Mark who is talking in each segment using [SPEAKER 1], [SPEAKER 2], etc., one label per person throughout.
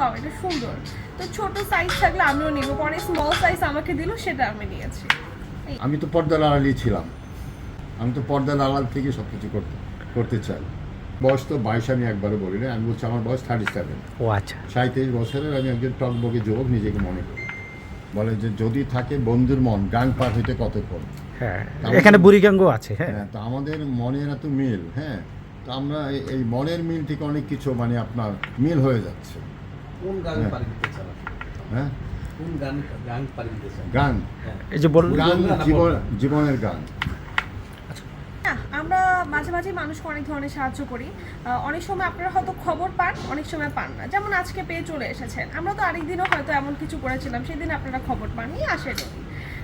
[SPEAKER 1] বাবা এটা সুন্দর। তো ছোট সাইজ থাকলে আমিও নিব পরে স্মল সাইজ আমাকে দিল সেটা আমি নিয়েছি।
[SPEAKER 2] আমি তো পর্দার আড়ালই ছিলাম। আমি তো পর্দার আড়াল থেকে সব কিছু করতে করতে চাই। বয়স তো বাইশ আমি একবারও বলি না আমি বলছি আমার বয়স থার্টি সেভেন
[SPEAKER 3] ও আচ্ছা।
[SPEAKER 2] সাঁত্রিশ বছরের আমি একজন টকবগে যুবক নিজেকে মনে করি। বলে যে যদি থাকে বন্ধুর মন গান পার হইতে কতক্ষণ
[SPEAKER 3] হ্যাঁ এখানে বুড়িগাঙ্গ আছে হ্যাঁ।
[SPEAKER 2] হ্যাঁ তো আমাদের মনের এত মিল হ্যাঁ। তো আমরা এই- এই মনের মিল থেকে অনেক কিছু মানে আপনার মিল হয়ে যাচ্ছে।
[SPEAKER 4] কোন গান
[SPEAKER 2] হ্যাঁ।
[SPEAKER 4] পারি দিতে চান
[SPEAKER 2] হ্যাঁ।
[SPEAKER 4] কোন গান গান পারি দিতে চান?
[SPEAKER 2] গান?
[SPEAKER 4] হ্যাঁ।
[SPEAKER 3] এই যে বল
[SPEAKER 2] গান জীবন জীবনের গান।
[SPEAKER 1] আমরা মাঝে মাঝে মানুষকে অনেক ধরনের সাহায্য করি। আহ, অনেক সময় আপনারা হয়তো খবর পান অনেক সময় পান না। যেমন আজকে পেয়ে চলে এসেছেন। আমরা তো আরেকদিনও হয়তো এমন কিছু করেছিলাম সেদিন আপনারা খবর পাননি আসেন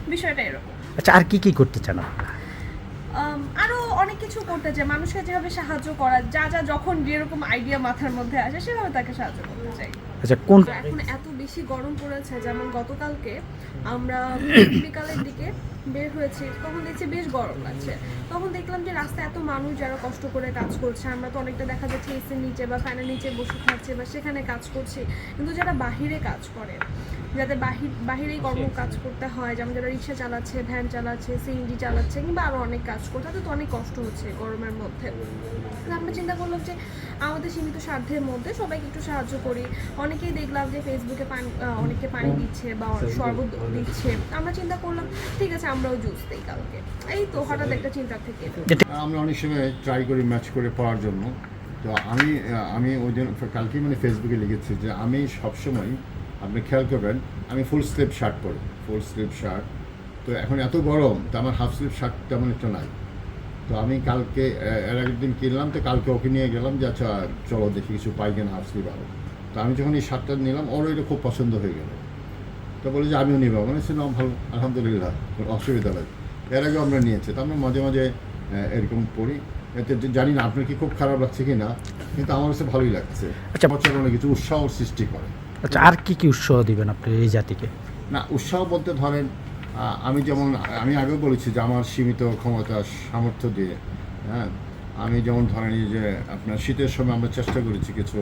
[SPEAKER 1] বিষয়টা এরকম।
[SPEAKER 3] আচ্ছা আর কি কি করতে চান আপনারা?
[SPEAKER 1] আম, আরও অনেক কিছু করতে চাই মানুষকে যেভাবে সাহায্য করা যা যা যখন যেরকম আইডিয়া মাথার মধ্যে আসে সেভাবে তাকে সাহায্য করতে চাই।
[SPEAKER 3] আচ্ছা কোন
[SPEAKER 1] এখন এত বেশি গরম পড়েছে যেমন গতকালকে আমরা বিকালের দিকে বের হয়েছি তখন দেখছি বেশ গরম লাগছে। তখন দেখলাম যে রাস্তায় এত মানুষ যারা কষ্ট করে কাজ করছে আমরা তো অনেকটা দেখা যাচ্ছে এসির নিচে বা ফ্যানের নিচে বসে থাকছে বা সেখানে কাজ করছি। কিন্তু যারা বাহিরে কাজ করে যাদের বাহির বাহিরেই কর্ম কাজ করতে হয় যেমন যারা রিক্সা চালাচ্ছে ভ্যান চালাচ্ছে সিএনজি চালাচ্ছে কিংবা আরও অনেক কাজ করছে তাদের তো অনেক কষ্ট হচ্ছে গরমের মধ্যে। আমরা চিন্তা করলাম যে আমাদের সীমিত সাধ্যের মধ্যে সবাইকে একটু সাহায্য করি। অনেকেই দেখলাম যে ফেসবুকে পানি অনেকে পানি দিচ্ছে বা শরবত দিচ্ছে। আমরা চিন্তা করলাম ঠিক আছে আমরাও জুস দিই কালকে। এই তো হঠাৎ একটা চিন্তা থেকে
[SPEAKER 2] আমরা অনেক সময় ট্রাই করি ম্যাচ করে পড়ার জন্য। তো আমি আমি ওই দিন কালকে মানে ফেসবুকে লিখেছি যে আমি সবসময় আপনি খেয়াল করবেন আমি ফুল স্লিভ শার্ট পরি ফুল স্লিভ শার্ট তো এখন এত গরম তো আমার হাফ স্লিভ শার্ট তেমন একটা নাই। তো আমি কালকে এর আগের দিন কিনলাম তো কালকে ওকে নিয়ে গেলাম যে আচ্ছা চলো দেখি কিছু পাই কিনা হাফ স্লিভ আরও তো আমি যখন এই শার্টটা নিলাম ওরও এটা খুব পছন্দ হয়ে গেল। তো বলে যে আমিও নিব। মানে সে নাম ভালো আলহামদুলিল্লাহ অসুবিধা নেই। এর আগে আমরা নিয়েছি। তো আমরা মাঝে মাঝে এরকম পড়ি। এতে জানি না আপনার কি খুব খারাপ লাগছে কি না কিন্তু আমার কাছে ভালোই লাগছে।
[SPEAKER 3] আচ্ছা।
[SPEAKER 2] বছর অনেক কিছু উৎসাহ সৃষ্টি করে।
[SPEAKER 3] আচ্ছা আর কি কি উৎসাহ দিবেন আপনি এই জাতিকে?
[SPEAKER 2] না উৎসাহ বলতে ধরেন আমি যেমন আমি আগেও বলেছি যে আমার সীমিত ক্ষমতা সামর্থ্য দিয়ে হ্যাঁ? আমি যেমন ধরেন এই যে আপনার শীতের সময় আমরা চেষ্টা করেছি কিছু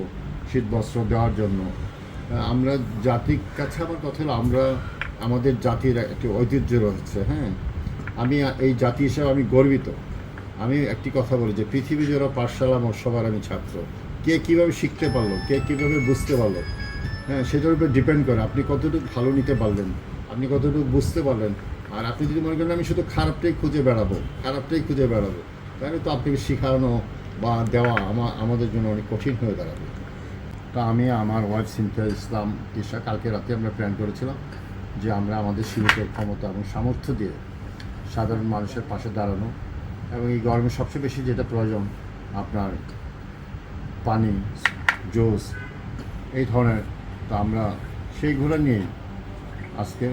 [SPEAKER 2] শীত বস্ত্র দেওয়ার জন্য। আমরা জাতির কাছে আমার কথা হলো, আমরা আমাদের জাতির একটি ঐতিহ্য রয়েছে হ্যাঁ? আমি, এই জাতি হিসাবে আমি গর্বিত। আমি একটি কথা বলি যে পৃথিবী যারা পাঠশালা সবার আমি ছাত্র। কে কীভাবে শিখতে পারল, কে কীভাবে বুঝতে পারল হ্যাঁ সেটার উপর ডিপেন্ড করে। আপনি কতটুকু ভালো নিতে পারলেন, আপনি কতটুকু বুঝতে পারলেন, আর আপনি যদি মনে করেন আমি শুধু খারাপটাই খুঁজে বেড়াবো, খারাপটাই খুঁজে বেড়াবো, তাহলে তো আপনাকে শেখানো বা দেওয়া আমা, আমাদের জন্য অনেক কঠিন হয়ে দাঁড়াবে। তো আমি, আমার ওয়াইফ সিনথিয়া ইসলাম তিশা কালকে রাতে আমরা প্ল্যান করেছিলাম যে আমরা আমাদের সীমিত ক্ষমতা এবং সামর্থ্য দিয়ে সাধারণ মানুষের পাশে দাঁড়ানো এবং এই গরমে সবচেয়ে বেশি যেটা প্রয়োজন, আপনার পানি, জোস, এই ধরনের। তো আমরা সেইগুলো নিয়েই আজকে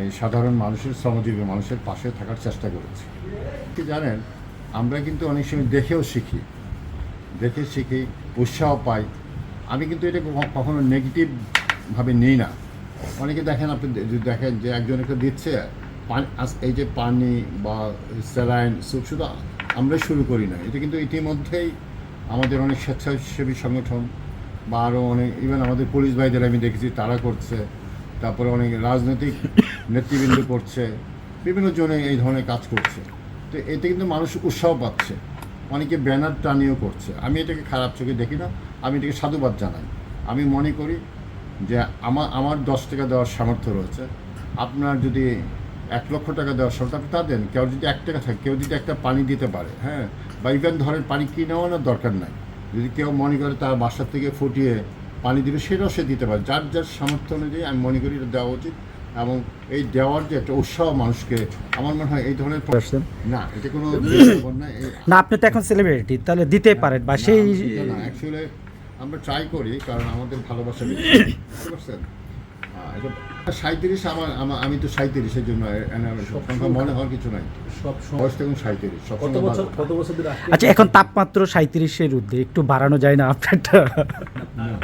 [SPEAKER 2] এই সাধারণ মানুষের, শ্রমজীবী মানুষের পাশে থাকার চেষ্টা করেছি। কি জানেন, আমরা কিন্তু অনেক সময় দেখেও শিখি। দেখে শিখি উৎসাহ পাই। আমি কিন্তু এটা কখ- কখনো নেগেটিভভাবে নিই না। অনেকে দেখেন আপনি দেখেন যে একজনকে দিচ্ছে এই যে পানি বা স্যালাইন সুপ শুধু আমরা শুরু করি না। এটা কিন্তু ইতিমধ্যেই আমাদের অনেক স্বেচ্ছাসেবী সংগঠন বা আরও অনেক ইভেন আমাদের পুলিশ ভাইদের আমি দেখেছি, তারা করছে। তারপরে অনেক রাজনৈতিক নেতৃবৃন্দ করছে। বিভিন্ন জনে এই ধরনের কাজ করছে। তো এতে কিন্তু মানুষ উৎসাহ পাচ্ছে। অনেকে ব্যানার টানিয়েও করছে। আমি এটাকে খারাপ চোখে দেখি না। আমি এটাকে সাধুবাদ জানাই। আমি মনে করি যে আমার আমার দশ টাকা দেওয়ার সামর্থ্য রয়েছে। আপনার যদি এক লক্ষ টাকা দেওয়ার সামর্থ্য আপনি তা দেন। কেউ যদি এক টাকা থাকে কেউ যদি একটা পানি দিতে পারে হ্যাঁ? বা ইভেন ধরেন পানি কিনেও না দরকার নাই। যদি কেউ মনে করে তার বাসার থেকে ফুটিয়ে পানি দিবে সেটাও সে দিতে পারে। যার যার সামর্থ্য অনুযায়ী আমি মনে করি এটা দেওয়া উচিত। এবং এই দেওয়ার যে একটা উৎসাহ মানুষকে আমার মনে হয় এই ধরনের? না এটা কোনো না
[SPEAKER 3] না আপনি তো এখন সেলিব্রিটি তাহলে দিতে পারেন। বা সেই
[SPEAKER 2] আমরা ট্রাই করি কারণ আমাদের ভালোবাসা বেশি। বুঝতে পারছেন সাঁত্রিশ আমার আমি তো সাঁত্রিশের জন্য সংখ্যা মনে হওয়ার কিছু নাই।
[SPEAKER 4] সব সময়
[SPEAKER 2] বয়স তখন সাঁত্রিশ
[SPEAKER 4] কত
[SPEAKER 2] সবসময়
[SPEAKER 4] বছর
[SPEAKER 2] ভালো।
[SPEAKER 4] কত বছর ধরে আটকে
[SPEAKER 3] আচ্ছা এখন তাপমাত্রা সাঁত্রিশের ঊর্ধ্বে একটু বাড়ানো যায় না আপনারটা?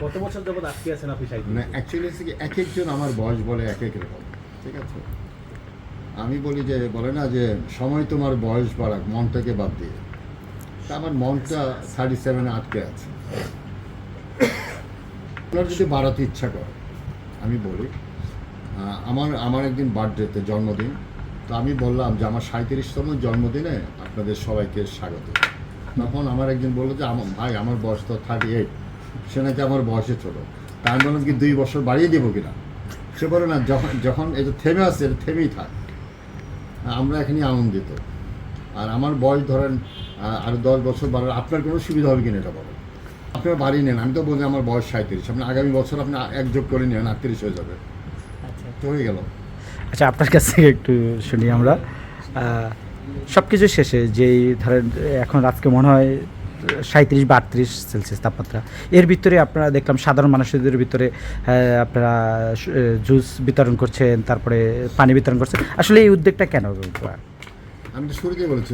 [SPEAKER 4] কত বছর যাবত আটকে আছেন আপনি
[SPEAKER 2] অ্যাকচুয়ালি হচ্ছে কি এক একজন আমার বয়স বলে এক এক রকম ঠিক আছে? আমি বলি যে বলে না যে সময় তোমার বয়স বাড়াক মনটাকে বাদ দিয়ে। তা আমার মনটা থার্টি সেভেনে আটকে আছে। আপনার যদি বাড়াতে ইচ্ছা করে, আমি বলি আমার আমার একদিন বার্থডেতে জন্মদিন, তো আমি বললাম যে আমার সাঁত্রিশতম জন্মদিনে আপনাদের সবাইকে স্বাগত। তখন আমার একজন বলল যে আমার ভাই, আমার বয়স তো থার্টি এইট সে নাকি আমার বয়সে ছোটো। তা আমি বললাম কি, দুই বছর বাড়িয়ে দেবো কিনা? সে বলে না, যখন যখন এটা থেমে আসছে এটা থেমেই থাক। আমরা এখানে আনন্দিত। আর আমার বয়স ধরেন আরও দশ বছর বাড়ার আপনার কোনো সুবিধা হবে কিনা এটা বলেন আপনার বাড়ি নেন আমি তো বলছি আমার বয়স সাঁত্রিশ আপনি আগামী বছর আপনি এক যোগ করে নেন আটত্রিশ হয়ে যাবে। তো হয়ে গেল।
[SPEAKER 3] আচ্ছা আপনার কাছ থেকে একটু শুনি আমরা। সব কিছু শেষে যেই ধরেন এখন রাতকে মনে হয় সাঁত্রিশ বা আটত্রিশ সেলসিয়াস তাপমাত্রা এর ভিতরে আপনারা দেখলাম সাধারণ মানুষদের ভিতরে আপনারা জুস বিতরণ করছেন তারপরে পানি বিতরণ করছেন। আসলে এই উদ্যোগটা কেন?
[SPEAKER 2] আমি তো শুরুতেই বলেছি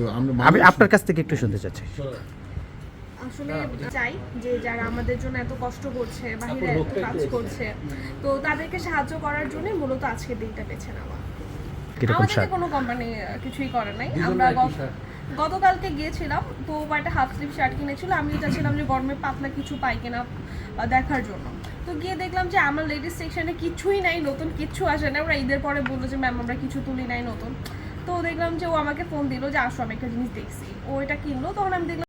[SPEAKER 3] আমি আপনার কাছ থেকে একটু শুনতে চাচ্ছি।
[SPEAKER 1] আসলে চাই যে যারা আমাদের জন্য এত কষ্ট করছে বাহিরে এত কাজ করছে তো তাদেরকে সাহায্য করার জন্য মূলত আজকের দিনটা বেছে নেওয়া। আমাদেরকে কোনো কোম্পানি কিছুই করে নাই। আমরা। গতকালকে গিয়েছিলাম তো ও একটা হাফ স্লিভ শার্ট কিনেছিল। আমি চাচ্ছিলাম যে গরমে পাতলা কিছু পাই কিনা দেখার জন্য। তো গিয়ে দেখলাম যে আমার লেডিস সেকশনে কিছুই নাই নতুন কিচ্ছু আসে না ওরা ঈদের পরে বলল যে ম্যাম আমরা কিছু তুলি নাই নতুন। তো দেখলাম যে ও আমাকে ফোন দিল যে আসো আমি একটা জিনিস দেখছি। ও এটা কিনলো তখন আমি দেখলাম